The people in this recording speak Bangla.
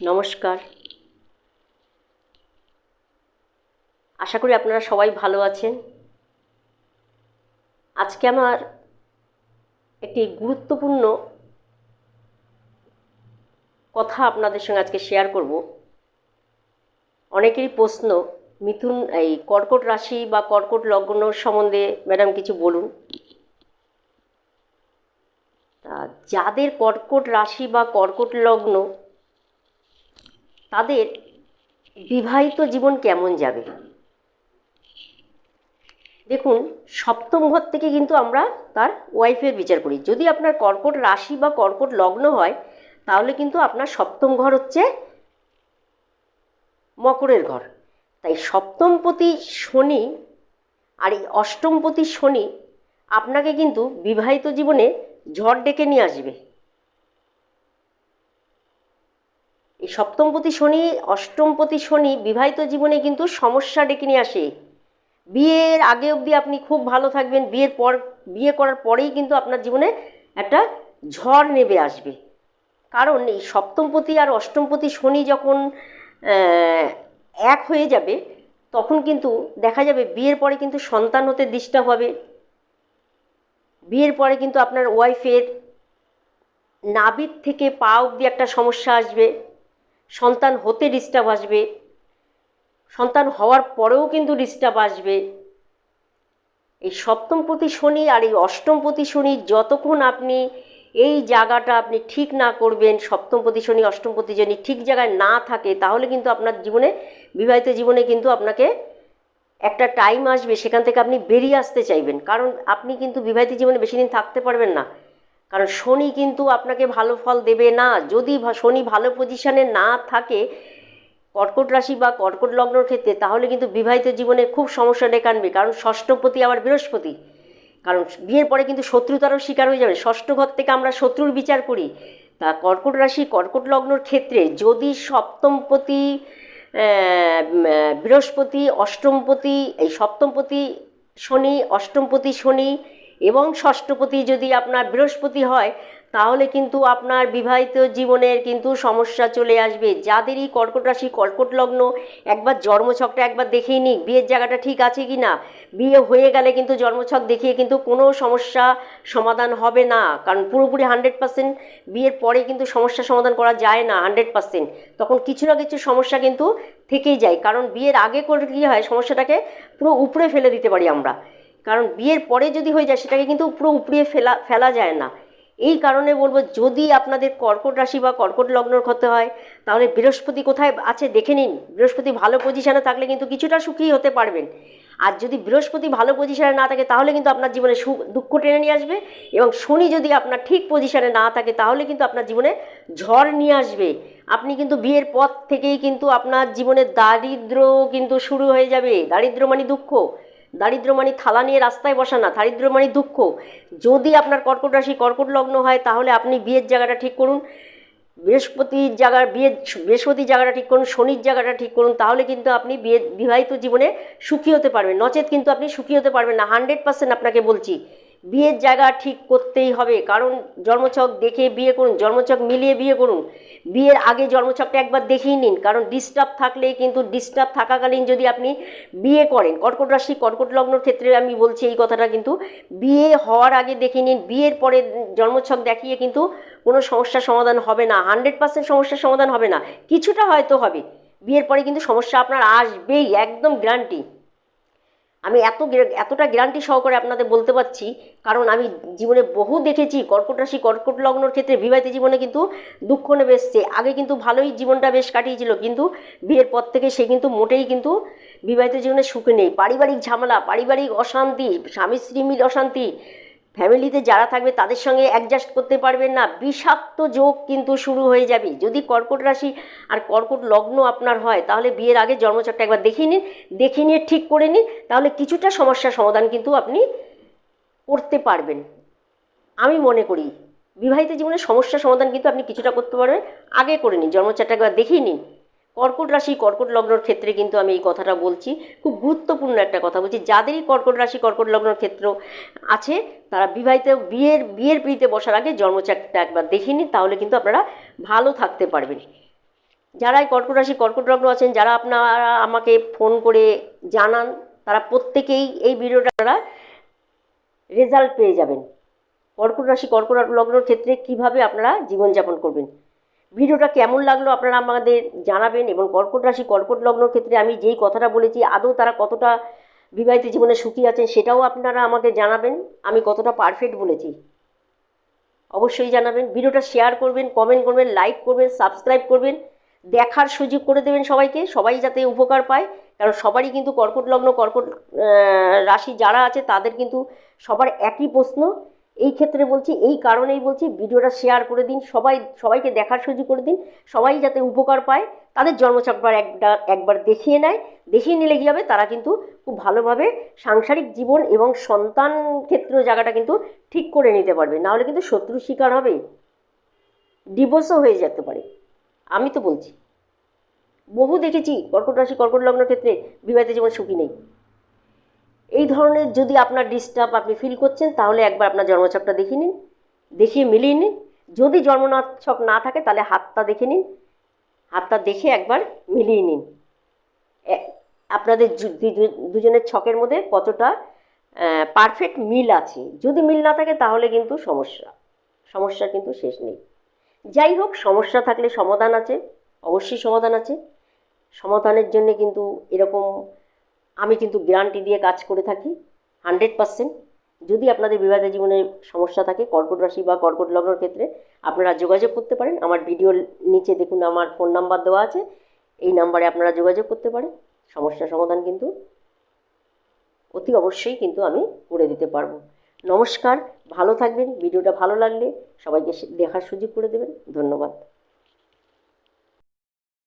নমস্কার। আশা করি আপনারা সবাই ভালো আছেন। আজকে আমার একটি গুরুত্বপূর্ণ কথা আপনাদের সঙ্গে আজকে শেয়ার করব। অনেকেরই প্রশ্ন, মিথুন, এই কর্কট রাশি বা কর্কট লগ্ন সম্বন্ধে ম্যাডাম কিছু বলুন। যাদের কর্কট রাশি বা কর্কট লগ্ন তাদের বিবাহিত জীবন কেমন যাবে? দেখুন, সপ্তম ঘর থেকে কিন্তু আমরা তার ওয়াইফের বিচার করি। যদি আপনার কর্কট রাশি বা কর্কট লগ্ন হয়, তাহলে কিন্তু আপনার সপ্তম ঘর হচ্ছে মকরের ঘর। তাই সপ্তমপতি শনি আর এই অষ্টমপতি শনি আপনাকে কিন্তু বিবাহিত জীবনে ঝড় ডেকে নিয়ে আসবে। এই সপ্তমপতি শনি, অষ্টমপতি শনি, বিবাহিত জীবনে কিন্তু সমস্যা ডেকে নিয়ে আসে। বিয়ের আগে অবধি আপনি খুব ভালো থাকবেন, বিয়ের পর, বিয়ে করার পরেই কিন্তু আপনার জীবনে একটা ঝড় নেবে আসবে। কারণ এই সপ্তমপতি আর অষ্টমপতি শনি যখন এক হয়ে যাবে, তখন কিন্তু দেখা যাবে বিয়ের পরে কিন্তু সন্তান হতে ডিস্টার্ব হবে। বিয়ের পরে কিন্তু আপনার ওয়াইফের নাবির থেকে পা অবধি একটা সমস্যা আসবে। সন্তান হতে ডিস্টার্ব আসবে। সন্তান হওয়ার পরেও কিন্তু ডিস্টার্ব আসবে। এই সপ্তম প্রতি শনি আর এই অষ্টম প্রতি শনি যতক্ষণ আপনি এই জায়গাটা আপনি ঠিক না করবেন, সপ্তম প্রতি শনি অষ্টমপতি শনি ঠিক জায়গায় না থাকে, তাহলে কিন্তু আপনার জীবনে, বিবাহিত জীবনে কিন্তু আপনাকে একটা টাইম আসবে, সেখান থেকে আপনি বেরিয়ে আসতে চাইবেন। কারণ আপনি কিন্তু বিবাহিত জীবনে বেশি দিন থাকতে পারবেন না। কারণ শনি কিন্তু আপনাকে ভালো ফল দেবে না। যদি শনি ভালো পজিশানে না থাকে কর্কট রাশি বা কর্কট লগ্নর ক্ষেত্রে, তাহলে কিন্তু বিবাহিত জীবনে খুব সমস্যা ডেকে আনবে কারণ ষষ্ঠপতি আবার বৃহস্পতি। কারণ বিয়ের পরে কিন্তু শত্রুতারও শিকার হয়ে যাবে। ষষ্ঠ ঘর থেকে আমরা শত্রুর বিচার করি। তা কর্কট রাশি, কর্কট লগ্নর ক্ষেত্রে যদি সপ্তমপতি বৃহস্পতি, অষ্টমপতি, এই সপ্তমপতি শনি, অষ্টমপতি শনি এবং ষষ্ঠপতি যদি আপনার বৃহস্পতি হয়, তাহলে কিন্তু আপনার বিবাহিত জীবনের কিন্তু সমস্যা চলে আসবে। যাদেরই কর্কট রাশি, কর্কট লগ্ন, একবার জন্মছকটা একবার দেখেই নিক, বিয়ের জায়গাটা ঠিক আছে কি না? বিয়ে হয়ে গেলে কিন্তু জন্মছক দেখিয়ে কিন্তু কোনো সমস্যা সমাধান হবে না। কারণ পুরোপুরি হান্ড্রেড পার্সেন্ট বিয়ের পরে কিন্তু সমস্যা সমাধান করা যায় না হান্ড্রেড পার্সেন্ট। তখন কিছু না কিছু সমস্যা কিন্তু থেকেই যায়। কারণ বিয়ের আগে করে কী হয়, সমস্যাটাকে পুরো উপরে ফেলে দিতে পারি আমরা। কারণ বিয়ের পরে যদি হয়ে যায়, সেটাকে কিন্তু পুরো উপড়িয়ে ফেলা ফেলা যায় না। এই কারণে বলব, যদি আপনাদের কর্কট রাশি বা কর্কট লগ্নর ক্ষতি হয়, তাহলে বৃহস্পতি কোথায় আছে দেখে নিন। বৃহস্পতি ভালো পজিশানে থাকলে কিন্তু কিছুটা সুখী হতে পারবেন। আর যদি বৃহস্পতি ভালো পজিশানে না থাকে, তাহলে কিন্তু আপনার জীবনে সুখ, দুঃখ টেনে নিয়ে আসবে এবং শনি যদি আপনার ঠিক পজিশানে না থাকে, তাহলে কিন্তু আপনার জীবনে ঝড় নিয়ে আসবে। আপনি কিন্তু বিয়ের পর থেকেই কিন্তু আপনার জীবনে দারিদ্র কিন্তু শুরু হয়ে যাবে। দারিদ্র মানে দুঃখ। দারিদ্র মানে থালা নিয়ে রাস্তায় বসা না দারিদ্র মানে দুঃখ। যদি আপনার কর্কট রাশি কর্কট লগ্ন হয়, তাহলে আপনি বিয়ের জায়গাটা ঠিক করুন। বৃহস্পতির জায়গা বিয়ের বৃহস্পতির জায়গাটা ঠিক করুন, শনির জায়গাটা ঠিক করুন, তাহলে কিন্তু আপনি বিয়ে, বিবাহিত জীবনে সুখী হতে পারবেন। নচেত কিন্তু আপনি সুখী হতে পারবেন না। হান্ড্রেড পার্সেন্ট আপনাকে বলছি। বিয়ের জায়গা ঠিক করতেই হবে। কারণ জন্মছক দেখে বিয়ে করুন, জন্মছক মিলিয়ে বিয়ে করুন। বিয়ের আগে জন্মছকটা একবার দেখেই নিন। কারণ ডিস্টার্ব থাকলে কিন্তু ডিস্টার্ব থাকাকালীন যদি আপনি বিয়ে করেন, কর্কট রাশি, কর্কট লগ্নর ক্ষেত্রে আমি বলছি এই কথাটা কিন্তু বিয়ে হওয়ার আগে দেখে নিন। বিয়ের পরে জন্মছক দেখিয়ে কিন্তু কোনো সমস্যার সমাধান হবে না। হান্ড্রেড পার্সেন্ট সমস্যার সমাধান হবে না। কিছুটা হয়তো হবে। বিয়ের পরে কিন্তু সমস্যা আপনার আসবেই, একদম গ্যারান্টি আমি এত এতটা গ্যারান্টি সহকারে আপনাদের বলতে পারছি, কারণ আমি জীবনে বহু দেখেছি, কর্কট রাশি, কর্কট লগ্নর ক্ষেত্রে বিবাহিত জীবনে কিন্তু দুঃখ নেমে এসছে আগে কিন্তু ভালোই জীবনটা বেশ কাটিয়েছিল, কিন্তু বিয়ের পর থেকে সে কিন্তু মোটেই কিন্তু বিবাহিত জীবনে সুখে নেই। পারিবারিক ঝামেলা, পারিবারিক অশান্তি স্বামী স্ত্রী মিল অশান্তি ফ্যামিলিতে যারা থাকবে তাদের সঙ্গে অ্যাডজাস্ট করতে পারবেন না। বিষাক্ত যোগ কিন্তু শুরু হয়ে যাবে। যদি কর্কট রাশি আর কর্কট লগ্ন আপনার হয়, তাহলে বিয়ের আগে জন্মচকটা একবার দেখিয়ে নিন, দেখে নিয়ে ঠিক করে নিন, তাহলে কিছুটা সমস্যার সমাধান কিন্তু আপনি করতে পারবেন। আমি মনে করি, বিবাহিত জীবনের সমস্যার সমাধান কিন্তু আপনি কিছুটা করতে পারবেন। আগে করে নিন জন্মচারটা একবার দেখিয়ে নিন। কর্কট রাশি, কর্কট লগ্নর ক্ষেত্রে কিন্তু আমি এই কথাটা বলছি। খুব গুরুত্বপূর্ণ একটা কথা বলছি। যাদেরই কর্কট রাশি, কর্কট লগ্নর ক্ষেত্র আছে, তারা বিবাহিত, বিয়ের বিয়ের পিড়িতে বসার আগে জন্মচাকটা একবার দেখে নিন, তাহলে কিন্তু আপনারা ভালো থাকতে পারবেন। যারা এই কর্কট রাশি, কর্কট লগ্ন আছেন, যারা আপনারা আমাকে ফোন করে জানান, তারা প্রত্যেকেই এই ভিডিওটা রেজাল্ট পেয়ে যাবেন। কর্কট রাশি, কর্কট লগ্নর ক্ষেত্রে কীভাবে আপনারা জীবনযাপন করবেন? ভিডিওটা কেমন লাগল আপনারা আমাদের জানাবেন এবং কর্কট রাশি, কর্কট লগ্নর ক্ষেত্রে আমি যেই কথাটা বলেছি, আদৌ তারা কতটা বিবাহিত জীবনে সুখী আছেন সেটাও আপনারা আমাকে জানাবেন। আমি কতটা পারফেক্ট বলেছি। অবশ্যই জানাবেন। ভিডিওটা শেয়ার করবেন কমেন্ট করবেন লাইক করবেন সাবস্ক্রাইব করবেন। দেখার সুযোগ করে দেবেন সবাইকে। সবাই যাতে উপকার পায়। কারণ সবারই কিন্তু কর্কট লগ্ন, কর্কট রাশি যারা আছে তাদের কিন্তু সবার একই প্রশ্ন। এই ক্ষেত্রে বলছি, এই কারণেই বলছি, ভিডিওটা শেয়ার করে দিন, সবাই, সবাইকে দেখার সুযোগ করে দিন, সবাই যাতে উপকার পায়, তাদের জন্মচক্র একটা, একবার দেখিয়ে নেয়, দেখিয়ে নিলে কী হবে, তারা কিন্তু খুব ভালোভাবে সাংসারিক জীবন এবং সন্তান ক্ষেত্র জায়গাটা কিন্তু ঠিক করে নিতে পারবে। নাহলে কিন্তু শত্রুর শিকার হবে। ডিভোর্সও হয়ে যেতে পারে। আমি তো বলছি। বহু দেখেছি, কর্কট রাশি, কর্কট লগ্নের ক্ষেত্রে বিবাহিত জীবন সুখী নেই। এই ধরনের যদি আপনার ডিস্টার্ব আপনি ফিল করছেন, তাহলে একবার আপনার জন্মছকটা দেখিয়ে নিন, দেখিয়ে মিলিয়ে নিন। যদি জন্মছক না থাকে, তাহলে হাতটা দেখে নিন। হাতটা দেখে একবার মিলিয়ে নিন। আপনাদের দুজনের ছকের মধ্যে কতটা পারফেক্ট মিল আছে। যদি মিল না থাকে, তাহলে কিন্তু সমস্যা। সমস্যা কিন্তু শেষ নেই। যাই হোক, সমস্যা থাকলে সমাধান আছে, অবশ্যই সমাধান আছে। সমাধানের জন্য কিন্তু এরকম আমি কিন্তু গ্যারান্টি দিয়ে কাজ করে থাকি হান্ড্রেড পার্সেন্ট যদি আপনাদের বিবাহিত জীবনে সমস্যা থাকে, কর্কট রাশি বা কর্কট লগ্নের ক্ষেত্রে আপনারা যোগাযোগ করতে পারেন। আমার ভিডিওর নিচে দেখুন, আমার ফোন নাম্বার দেওয়া আছে। এই নাম্বারে আপনারা যোগাযোগ করতে পারেন। সমস্যার সমাধান কিন্তু অতি অবশ্যই কিন্তু আমি করে দিতে পারব। নমস্কার, ভালো থাকবেন। ভিডিওটা ভালো লাগলে সবাইকে দেখার সুযোগ করে দেবেন। ধন্যবাদ।